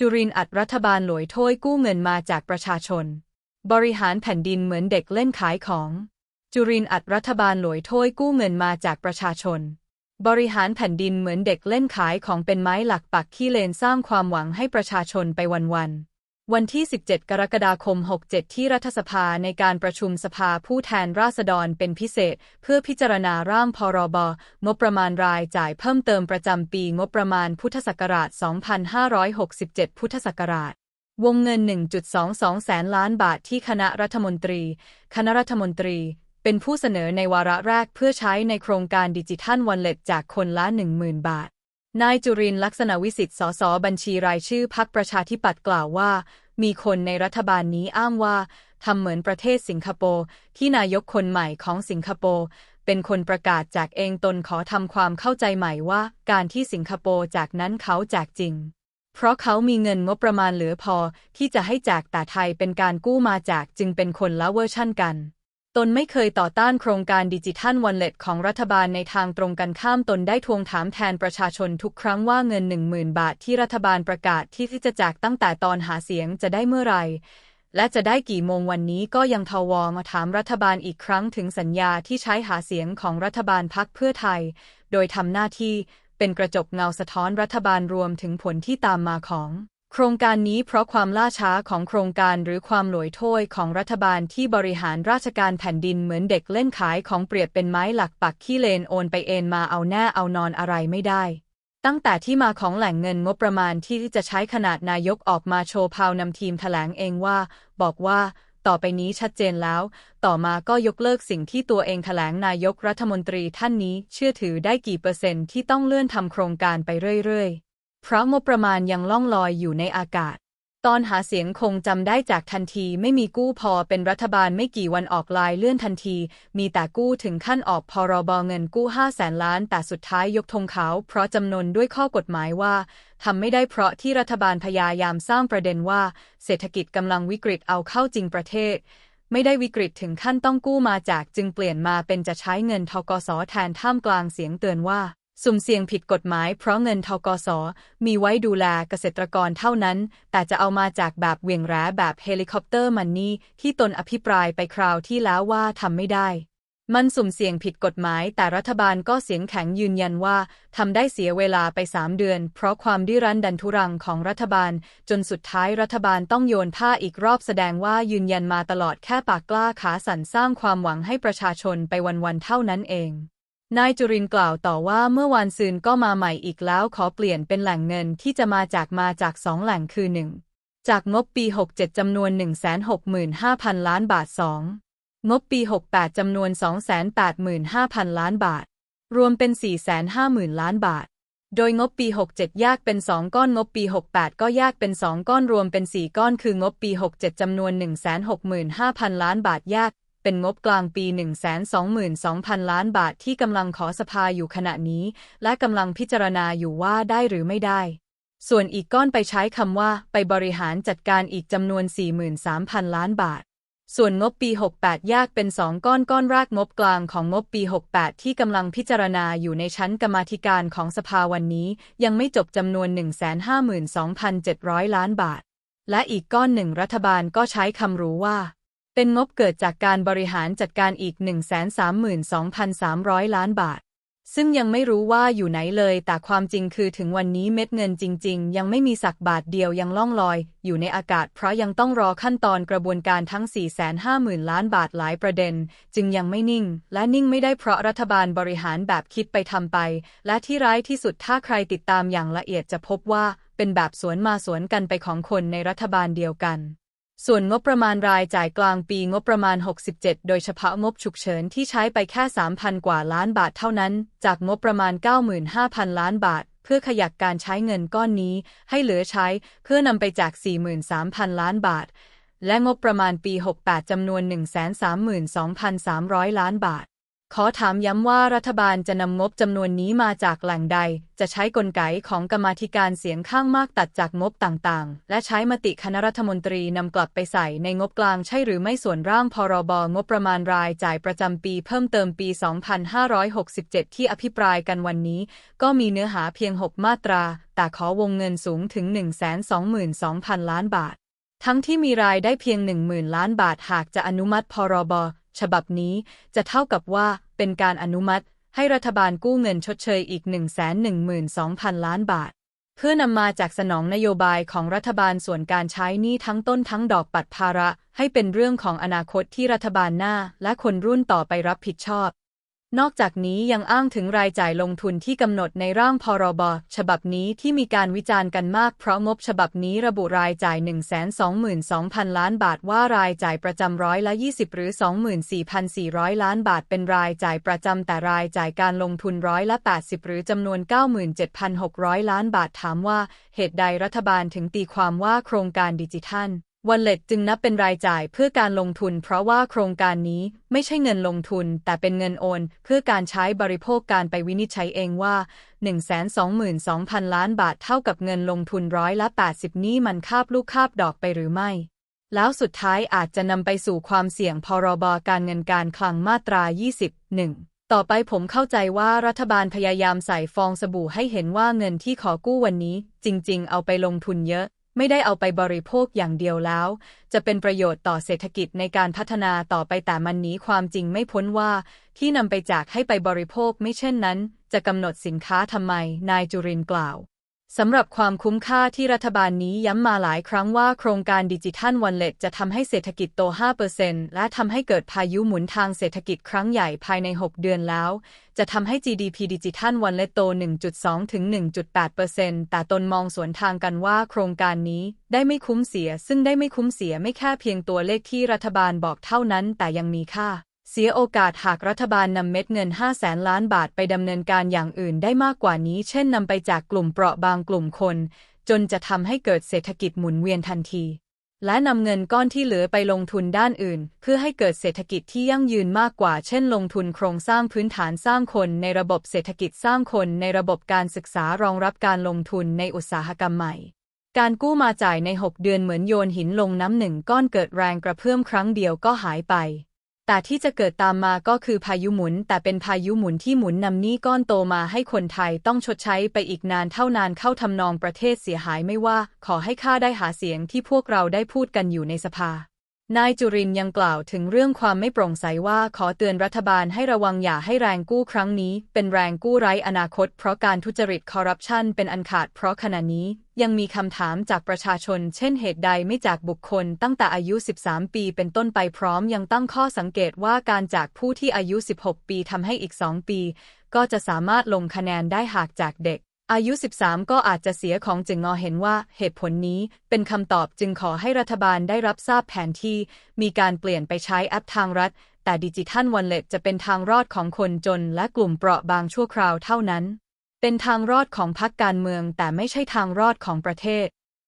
จุรินอัดรัฐบาลหลวยถ้วยกู้เงินมาจากประชาชน บริหารแผ่นดินเหมือนเด็กเล่นขายของ จุรินอัดรัฐบาลหลวยถ้วยกู้เงินมาจากประชาชน บริหารแผ่นดินเหมือนเด็กเล่นขายของเป็นไม้หลักปักขี้เลนสร้างความหวังให้ประชาชนไปวันๆ วันที่ 17 กรกฎาคม 67 ที่รัฐสภาในการประชุมสภาผู้แทนราษฎรเป็นพิเศษ เพื่อพิจารณาร่างพรบ งบประมาณรายจ่ายเพิ่มเติมประจำปีงบประมาณพุทธศักราช 2567 พุทธศักราช วงเงิน 1.22 แสนล้านบาทที่คณะรัฐมนตรี คณะรัฐมนตรี เป็นผู้เสนอในวาระแรกเพื่อใช้ในโครงการดิจิทัลวันเล็ตจากคนละ 10,000 บาท นายจุรินลักษณะวิสิทธิ์สสบัญชีรายชื่อพักประชาธิปัตย์กล่าวว่า มีคนในรัฐบาลนี้อ้างว่าทำเหมือนประเทศสิงคโปร์ที่นายกคนใหม่ของสิงคโปร์เป็นคนประกาศจากเองตนขอทำความเข้าใจใหม่ว่า การที่สิงคโปร์จากนั้นเขาแจกจริง เพราะเขามีเงินงบประมาณเหลือพอที่จะให้แจกแต่ไทยเป็นการกู้มาจากจึงเป็นคนละเวอร์ชั่นกัน ตนไม่เคยต่อต้านโครงการดิจิทัลวันเล็ตของรัฐบาลในทางตรงกันข้ามตนได้ทวงถามแทนประชาชนทุกครั้งว่าเงิน 10,000 บาทที่รัฐบาลประกาศที่จะแจกตั้งแต่ตอนหาเสียงจะได้เมื่อไรและจะได้กี่โมงวันนี้ก็ยังทวมาถามรัฐบาลอีกครั้งถึงสัญญาที่ใช้หาเสียงของรัฐบาลพักเพื่อไทย โดยทำหน้าที่เป็นกระจกเงาสะท้อนรัฐบาลรวมถึงผลที่ตามมาของ โครงการนี้เพราะความล่าช้าของโครงการหรือความหลอยถ้วยของรัฐบาลที่บริหารราชการแผ่นดินเหมือนเด็กเล่นขายของเปรียบเป็นไม้หลักปักขี้เลนโอนไปเอ็นมาเอาแน่เอานอนอะไรไม่ได้ ตั้งแต่ที่มาของแหล่งเงินงบประมาณที่จะใช้ขนาดนายกออกมาโชว์พาวนำทีมถแถลงเองว่า บอกว่า ต่อไปนี้ชัดเจนแล้ว ต่อมาก็ยกเลิกสิ่งที่ตัวเองถแถลงนายกรัฐมนตรีท่านนี้เชื่อถือได้กี่เปอร์เซ็นต์ที่ต้องเลื่อนทำโครงการไปเรื่อยๆ เพราะงบประมาณยังล่องลอยอยู่ในอากาศ ตอนหาเสียงคงจำได้จากทันทีไม่มีกู้พอเป็นรัฐบาลไม่กี่วันออกลายเลื่อนทันที มีแต่กู้ถึงขั้นออกพรบเงินกู้ห้าแสนล้าน แต่สุดท้ายยกธงขาวเพราะจำนวนด้วยข้อกฎหมายว่าทำไม่ได้เพราะที่รัฐบาลพยายามสร้างประเด็นว่า เศรษฐกิจกำลังวิกฤตเอาเข้าจริงประเทศไม่ได้วิกฤตถึงขั้นต้องกู้มาจากจึงเปลี่ยนมาเป็นจะใช้เงินทกสแทนท่ามกลางเสียงเตือนว่า สุ่มเสี่ยงผิดกฎหมายเพราะเงินทกส มีไว้ดูแลเกษตรกรเท่านั้น แต่จะเอามาจากแบบเวียงแร้แบบเฮลิคอปเตอร์มันนี่ที่ตนอภิปรายไปคราวที่แล้วว่าทำไม่ได้ มันสุ่มเสี่ยงผิดกฎหมาย แต่รัฐบาลก็เสียงแข็งยืนยันว่าทำได้เสียเวลาไปสามเดือน เพราะความดิ้รันดันทุรังของรัฐบาล จนสุดท้ายรัฐบาลต้องโยนผ้าอีกรอบแสดงว่ายืนยันมาตลอดแค่ปากกล้าขาสั่นสร้างความหวังให้ประชาชนไปวันๆเท่านั้นเอง นายจุรินกล่าวต่อว่าเมื่อวานซืนก็มาใหม่อีกแล้วขอเปลี่ยนเป็นแหล่งเงินที่จะมาจากมาจากสองแหล่งคือหนึ่งจากงบปี 67 จำนวน 165,000 ล้านบาท 2. งบปี 68 จำนวน 285,000 ล้านบาท รวมเป็น 450,000 ล้านบาท โดยงบปี 67 แยกเป็น 2 ก้อนงบปี 68 ก็แยกเป็น 2 ก้อนรวมเป็น 4 ก้อนคืองบปี 67 จำนวน 165,000 ล้านบาทแยก เป็นงบกลางปี 122,000 ล้านบาทที่กำลังขอสภาอยู่ขณะนี้ และกำลังพิจารณาอยู่ว่าได้หรือไม่ได้ ส่วนอีกก้อนไปใช้คำว่า ไปบริหารจัดการอีกจำนวน 43,000 ล้านบาทส่วนงบปี 68 แยกเป็น 2 ก้อนก้อนแรกงบกลางของงบปี 68 ที่กำลังพิจารณาอยู่ในชั้นกรรมาธิการของสภาวันนี้ ยังไม่จบจำนวน 152,700 ล้านบาท และอีกก้อนหนึ่งรัฐบาลก็ใช้คำรู้ว่า เป็นงบเกิดจากการบริหารจัดการอีก 132,300 ล้านบาท ซึ่งยังไม่รู้ว่าอยู่ไหนเลย แต่ความจริงคือถึงวันนี้เม็ดเงินจริง ๆ ยังไม่มีสักบาทเดียวยังล่องลอย อยู่ในอากาศ เพราะยังต้องรอขั้นตอนกระบวนการทั้ง 450,000 ล้านบาทหลายประเด็น จึงยังไม่นิ่ง และนิ่งไม่ได้เพราะรัฐบาลบริหารแบบคิดไปทำไป และที่ร้ายที่สุดถ้าใครติดตามอย่างละเอียดจะพบว่า เป็นแบบสวนมาสวนกันไปของคนในรัฐบาลเดียวกัน ส่วนงบประมาณรายจ่ายกลางปีงบประมาณ 67 โดยเฉพาะงบฉุกเฉินที่ใช้ไปแค่ 3,000 กว่าล้านบาทเท่านั้น จากงบประมาณ 95,000 ล้านบาท เพื่อขยักการใช้เงินก้อนนี้ ให้เหลือใช้เพื่อนำไปจาก 43,000 ล้านบาท และงบประมาณปี 68 จำนวน 132,300 ล้านบาท ขอถามย้ำว่ารัฐบาลจะนำงบจำนวนนี้มาจากแหล่งใด จะใช้กลไกของกรรมธิการเสียงข้างมากตัดจากงบต่างๆ และใช้มติคณะรัฐมนตรีนำกลับไปใส่ในงบกลางใช่หรือไม่ส่วนร่างพรบงบประมาณรายจ่ายประจำปีเพิ่มเติมปี 2567 ที่อภิปรายกันวันนี้ ก็มีเนื้อหาเพียง 6 มาตรา แต่ขอวงเงินสูงถึง 122,000 ล้านบาท ทั้งที่มีรายได้เพียง 10,000 ล้านบาทหากจะอนุมัติพรบ ฉบับนี้จะเท่ากับว่าเป็นการอนุมัติให้รัฐบาลกู้เงินชดเชยอีก 112,000 ล้านบาท เพื่อนำมาจากสนองนโยบายของรัฐบาลส่วนการใช้หนี้ทั้งต้นทั้งดอกปัดภาระ ให้เป็นเรื่องของอนาคตที่รัฐบาลหน้า และคนรุ่นต่อไปรับผิดชอบ นอกจากนี้ยังอ้างถึงรายจ่ายลงทุนที่กำหนดในร่างพรบ ฉบับนี้ที่มีการวิจารณ์กันมาก เพราะงบฉบับนี้ระบุรายจ่าย 122,000 ล้านบาทว่ารายจ่ายประจำร้อยละ 20 หรือ 24,400 ล้านบาทเป็นรายจ่ายประจำแต่รายจ่ายการลงทุนร้อยละ 80 หรือจำนวน 97,600 ล้านบาทถามว่า เหตุใดรัฐบาลถึงตีความว่าโครงการดิจิทัล วันเล็ตจึงนับเป็นรายจ่ายเพื่อการลงทุน เพราะว่าโครงการนี้ไม่ใช่เงินลงทุน แต่เป็นเงินโอน เพื่อการใช้บริโภคการไปวินิจฉัยเองว่า 122,000 ล้านบาทเท่ากับเงินลงทุนร้อยละ 80 นี้มันคาบลูกคาบดอกไปหรือไม่ แล้วสุดท้ายอาจจะนำไปสู่ความเสี่ยงพรบการเงินการคลังมาตรา 21ต่อไปผมเข้าใจว่ารัฐบาลพยายามใส่ฟองสบู่ให้เห็นว่าเงินที่ขอกู้วันนี้ จริง ๆ เอาไปลงทุนเยอะ ไม่ได้เอาไปบริโภคอย่างเดียวแล้ว จะเป็นประโยชน์ต่อเศรษฐกิจในการพัฒนาต่อไปแต่มันนี้ความจริงไม่พ้นว่า ที่นำไปจากให้ไปบริโภคไม่เช่นนั้น จะกำหนดสินค้าทำไม นายจุรินกล่าว สำหรับความคุ้มค่าที่รัฐบาลนี้ย้ำมาหลายครั้งว่าโครงการดิจิทัลวันเล็ตจะทำให้เศรษฐกิจโต 5%และทำให้เกิดพายุหมุนทางเศรษฐกิจครั้งใหญ่ภายใน 6 เดือนแล้ว จะทำให้ GDP ดิจิทัลวันเล็ตโต 1.2 ถึง 1.8%แต่ตนมองสวนทางกันว่าโครงการนี้ได้ไม่คุ้มเสีย ซึ่งได้ไม่คุ้มเสียไม่แค่เพียงตัวเลขที่รัฐบาลบอกเท่านั้น แต่ยังมีค่า เสียโอกาสหากรัฐบาลนำเม็ดเงิน5แสนล้านบาทไปดำเนินการอย่างอื่นได้มากกว่านี้ เช่นนำไปจากกลุ่มเปราะบางกลุ่มคน จนจะทำให้เกิดเศรษฐกิจหมุนเวียนทันที และนำเงินก้อนที่เหลือไปลงทุนด้านอื่น เพื่อให้เกิดเศรษฐกิจที่ยั่งยืนมากกว่า เช่น ลงทุนโครงสร้างพื้นฐานสร้างคน ในระบบเศรษฐกิจสร้างคน ในระบบการศึกษารองรับการลงทุนในอุตสาหกรรมใหม่การกู้มาจ่ายใน 6 เดือนเหมือนโยนหินลงน้ำหนึ่งก้อนเกิดแรงกระเพื่อมครั้งเดียวก็หายไป แต่ที่จะเกิดตามมาก็คือพายุหมุน แต่เป็นพายุหมุนที่หมุนนำหนี้ก้อนโตมาให้คนไทยต้องชดใช้ไปอีกนานเท่านานเข้าทำนองประเทศเสียหายไม่ว่า ขอให้ข้าได้หาเสียงที่พวกเราได้พูดกันอยู่ในสภา นายจุรินยังกล่าวถึงเรื่องความไม่โปร่งใสว่าขอเตือนรัฐบาลให้ระวังอย่าให้แรงกู้ครั้งนี้ เป็นแรงกู้ไร้อนาคต เพราะการทุจริตคอร์รัปชันเป็นอันขาดเพราะขณะนี้ยังมีคำถามจากประชาชน เช่นเหตุใดไม่จากบุคคลตั้งแต่อายุ 13 ปีเป็นต้นไปพร้อมยังตั้งข้อสังเกตว่าการจากผู้ที่อายุ 16 ปีทำให้อีก 2 ปี ก็จะสามารถลงคะแนนได้หากจากเด็ก อายุ 13 ก็อาจจะเสียของจึงงอเห็นว่าเหตุผลนี้เป็นคำตอบจึงขอให้รัฐบาลได้รับทราบแผนที่ มีการเปลี่ยนไปใช้แอปทางรัฐ แต่ดิจิทัลวันเล็ตจะเป็นทางรอดของคนจนและกลุ่มเปราะบางชั่วคราวเท่านั้น เป็นทางรอดของพรรคการเมืองแต่ไม่ใช่ทางรอดของประเทศ